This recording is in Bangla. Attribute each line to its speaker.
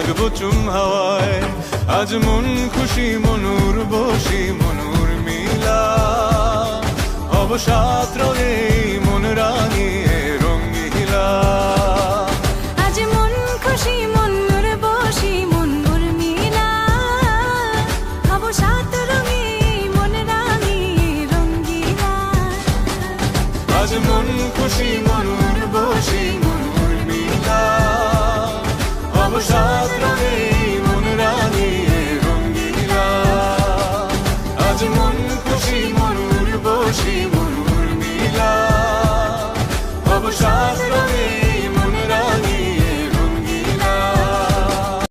Speaker 1: থাকব চুম হাওয়ায়। আজ মন খুশি মনুর বসি মনুর মিলা। অবসাদ রঙে